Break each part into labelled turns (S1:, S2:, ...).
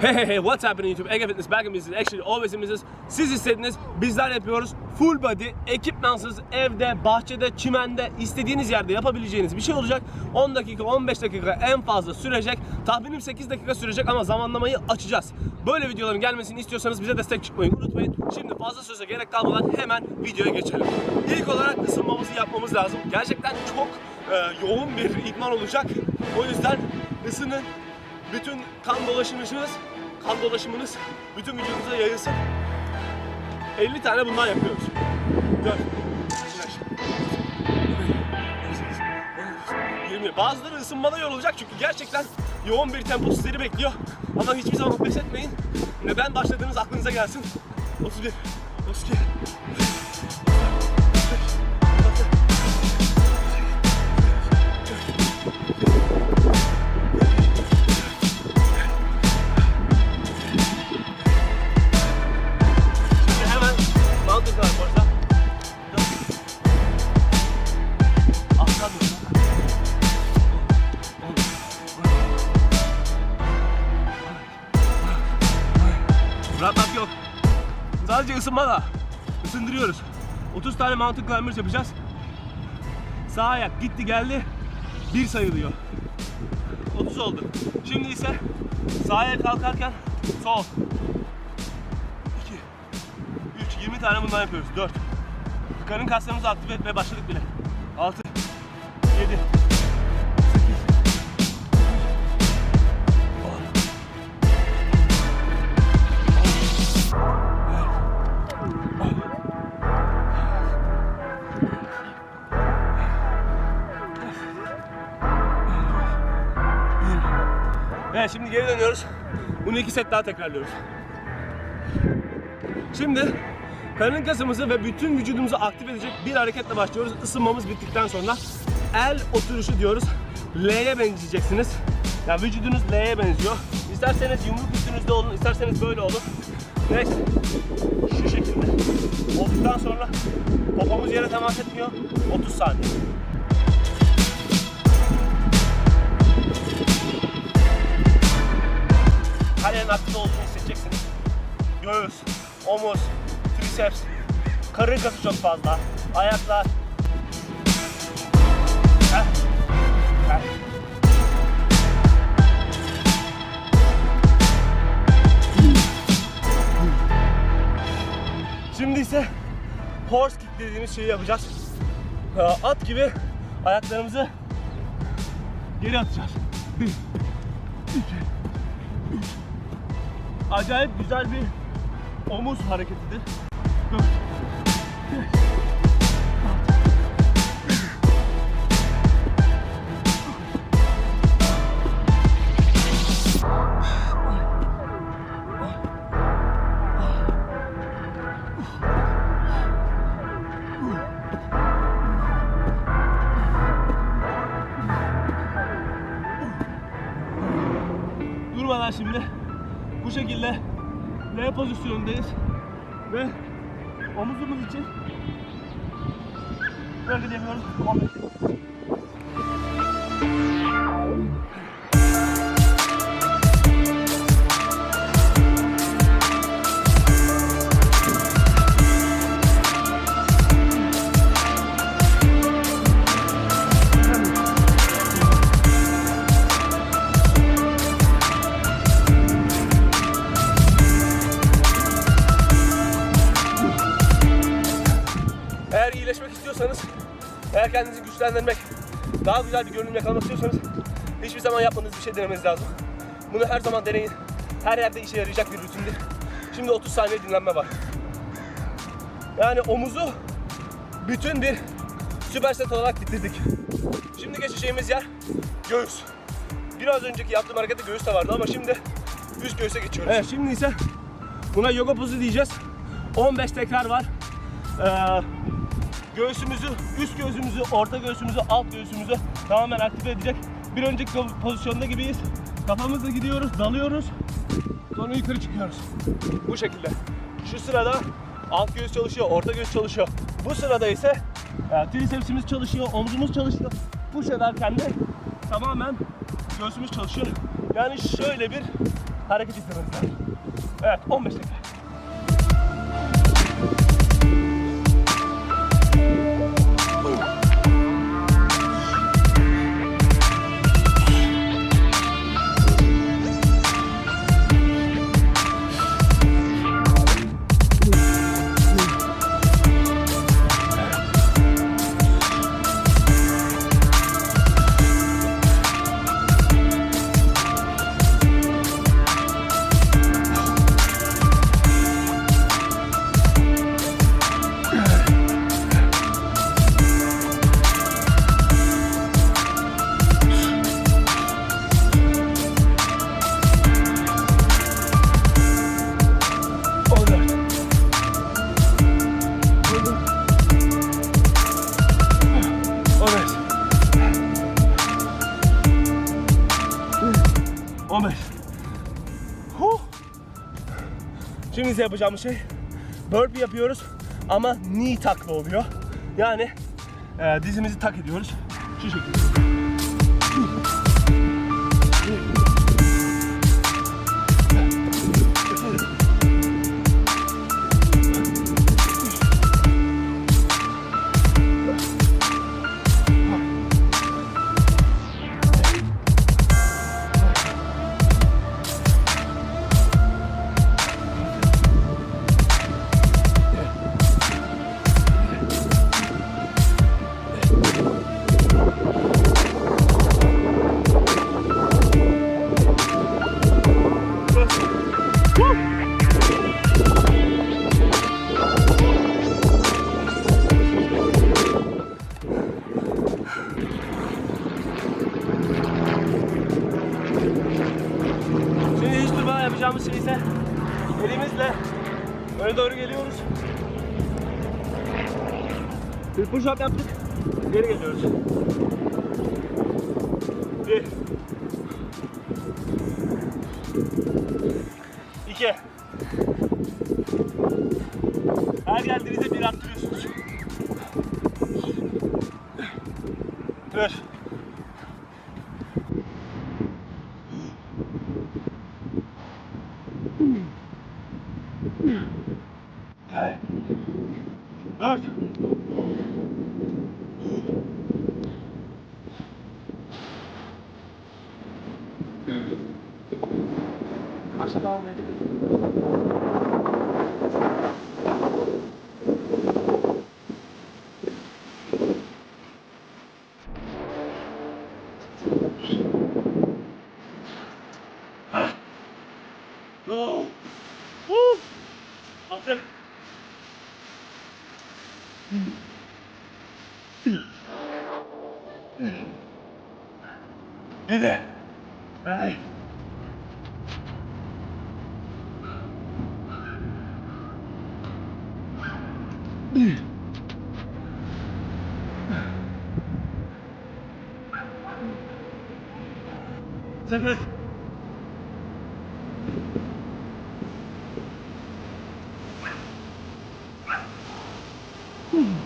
S1: Hey hey hey what's happening YouTube? Ege Fitness back in business. Actually always in business. Siz istediniz. Bizler yapıyoruz. Full body, ekipmansız, evde, bahçede, çimende, istediğiniz yerde yapabileceğiniz bir şey olacak. 10 dakika, 15 dakika en fazla sürecek. Tahminim 8 dakika sürecek ama zamanlamayı açacağız. Böyle videoların gelmesini istiyorsanız bize destek çıkmayı unutmayın. Şimdi fazla söze gerek kalmadan hemen videoya geçelim. İlk olarak ısınmamızı yapmamız lazım. Gerçekten çok e, yoğun bir idman olacak. O yüzden ısının bütün kan dolaşımınız, kan dolaşımınız bütün vücudunuza yayılsın. 50 tane bundan yapıyoruz. Gör. 20. Bazıları ısınmada yorulacak çünkü gerçekten yoğun bir tempo sizleri bekliyor. Ama hiçbir zaman pes etmeyin. Neden başladığınız aklınıza gelsin. 31, 32, Isındırıyoruz. 30 tane mountain climbers yapacağız. Sağ ayak gitti geldi. Bir sayılıyor. 30 oldu. Şimdi ise sağ ayak kalkarken sol. 2 3 20 tane bundan yapıyoruz. 4 Karın kaslarımızı aktif etmeye başladık bile. 6 7 şimdi geri dönüyoruz. Bunu iki set daha tekrarlıyoruz. Şimdi karın kasımızı ve bütün vücudumuzu aktif edecek bir hareketle başlıyoruz. Isınmamız bittikten sonra el oturuşu diyoruz. L'ye benzeyeceksiniz. Yani vücudunuz L'ye benziyor. İsterseniz yumruk üstünüzde olun, isterseniz böyle olun. Neyse. Şu şekilde. Olduktan sonra popomuz yere temas etmiyor. 30 saniye. Yerin aktif olduğunu hissedeceksiniz. Göğüs, omuz, triceps, karın kası çok fazla, ayaklar. Heh. Heh. Şimdi ise horse kick dediğimiz şeyi yapacağız. Ee, At gibi ayaklarımızı geri atacağız. Bir, iki, acayip güzel bir omuz hareketidir. Dört, L pozisyonundayız ve omuzumuz için böyle demiyoruz. 15. eğer kendinizi güçlendirmek, daha güzel bir görünüm yakalamak istiyorsanız hiçbir zaman yapmadığınız bir şey denemeniz lazım. Bunu her zaman deneyin. Her yerde işe yarayacak bir rutindir. Şimdi 30 saniye dinlenme var. Yani omuzu bütün bir süper set olarak bitirdik. Şimdi geçeceğimiz yer göğüs. Biraz önceki yaptığım harekette göğüs de vardı ama şimdi üst göğüse geçiyoruz. Evet şimdi ise buna yoga pozu diyeceğiz. 15 tekrar var. Ee, göğsümüzü, üst göğsümüzü, orta göğsümüzü, alt göğsümüzü tamamen aktif edecek. Bir önceki pozisyonda gibiyiz. Kafamızla gidiyoruz, dalıyoruz. Sonra yukarı çıkıyoruz. Bu şekilde. Şu sırada alt göğüs çalışıyor, orta göğüs çalışıyor. Bu sırada ise e, tricepsimiz çalışıyor, omzumuz çalışıyor. Push ederken de tamamen göğsümüz çalışıyor. Yani şöyle bir hareket etmemiz lazım. Evet 15 dakika. İse yapacağımız şey burpee yapıyoruz ama knee takla oluyor. Yani e, dizimizi tak ediyoruz. Şu şekilde. Yapacağımız şey ise elimizle öne doğru geliyoruz. Bir push up yaptık. Geri geliyoruz. Bir. İki. Her geldiğinizde bir arttırıyorsunuz. Üç. Dört. 明日おめでとう。对对。哎。嗯。三分。嗯。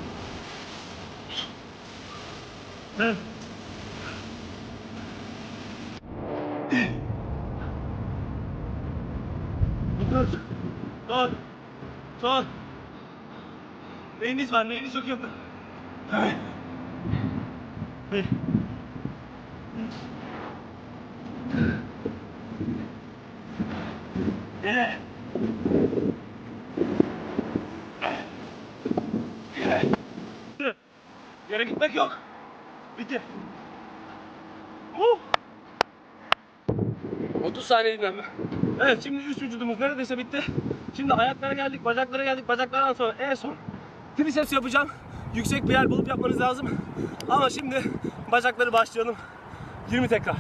S1: 嗯。Neyiniz var? Neyiniz. Bir. Yine. Yine. Yere gitmek yok. Bitti. Huh. 30 saniye dinlenme. Evet şimdi üst vücudumuz neredeyse bitti. Şimdi ayaklara geldik, bacaklara geldik. Bacaklardan sonra en son triceps yapacağım. Yüksek bir yer bulup yapmanız lazım. Ama şimdi bacakları başlayalım. 20 tekrar.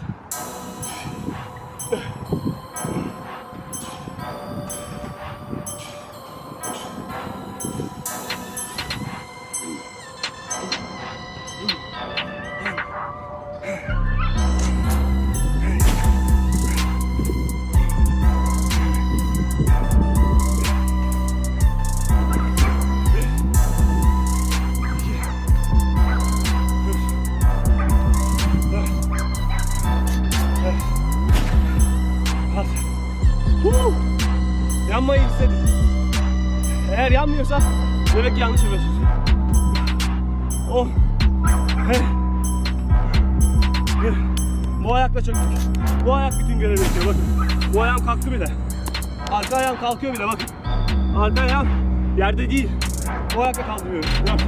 S1: Demek ki yanlış yapıyorsunuz. Oh. Bir. Bu ayakla çöktük. Bu ayak bütün görevi yapıyor bakın. Bu ayağım kalktı bile. Arka ayağım kalkıyor bile bakın. Arka ayağım yerde değil. Bu ayakla kaldırıyorum. Yok.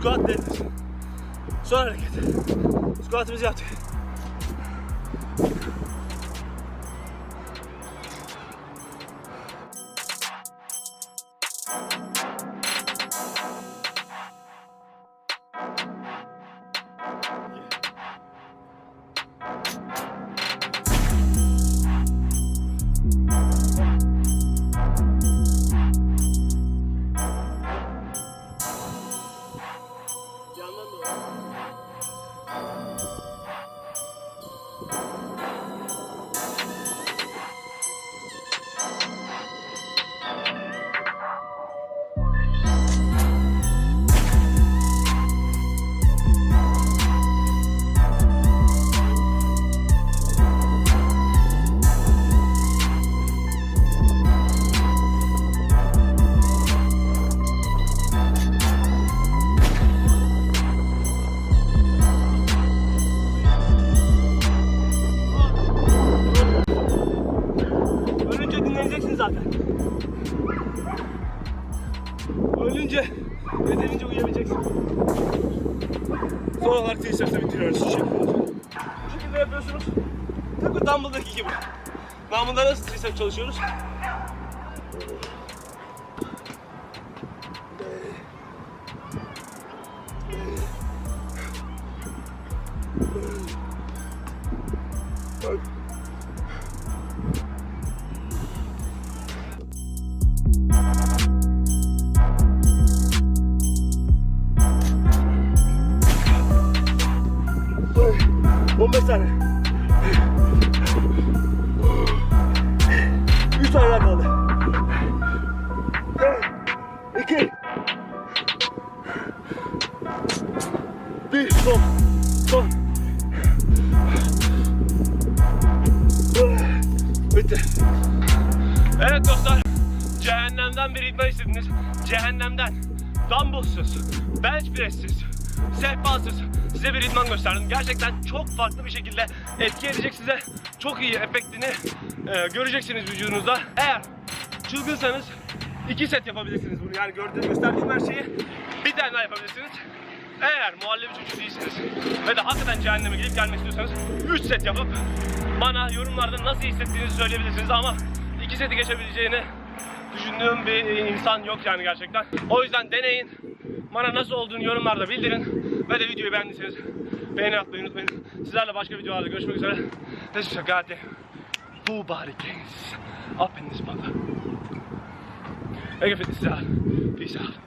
S1: Squat deadlift. Son hareket. Squat'ımızı yaptık. Ölünce yeterince uyuyabileceksin. Son olarak triceps'e bitiriyoruz şu şekilde. Bu şekilde yapıyorsunuz. Tıpkı dumbbell'daki gibi. Dumbbell'da nasıl triceps çalışıyoruz? Tane. 3 tane daha kaldı. 2 1 son. Son. Bitti. Evet dostlar. Cehennemden bir idman istediniz. Cehennemden. Dumbbellsız, bench press'siz, sehpasız size bir idman gösterdim. Gerçekten çok farklı bir şekilde etki edecek size. Çok iyi efektini e, göreceksiniz vücudunuzda. Eğer çılgınsanız iki set yapabilirsiniz bunu. Yani gördüğünüz gösterdiğim her şeyi bir tane daha yapabilirsiniz. Eğer muhallebi çocuğu değilsiniz ve de hakikaten cehenneme gidip gelmek istiyorsanız 3 set yapıp bana yorumlarda nasıl hissettiğinizi söyleyebilirsiniz ama iki seti geçebileceğini düşündüğüm bir insan yok yani gerçekten. O yüzden deneyin. Bana nasıl olduğunu yorumlarda bildirin. Ve de videoyu beğendiyseniz beğeni atmayı unutmayın. Sizlerle başka videolarda görüşmek üzere. Goddamn full body gains up in this mother. Ege Fitness. Peace out.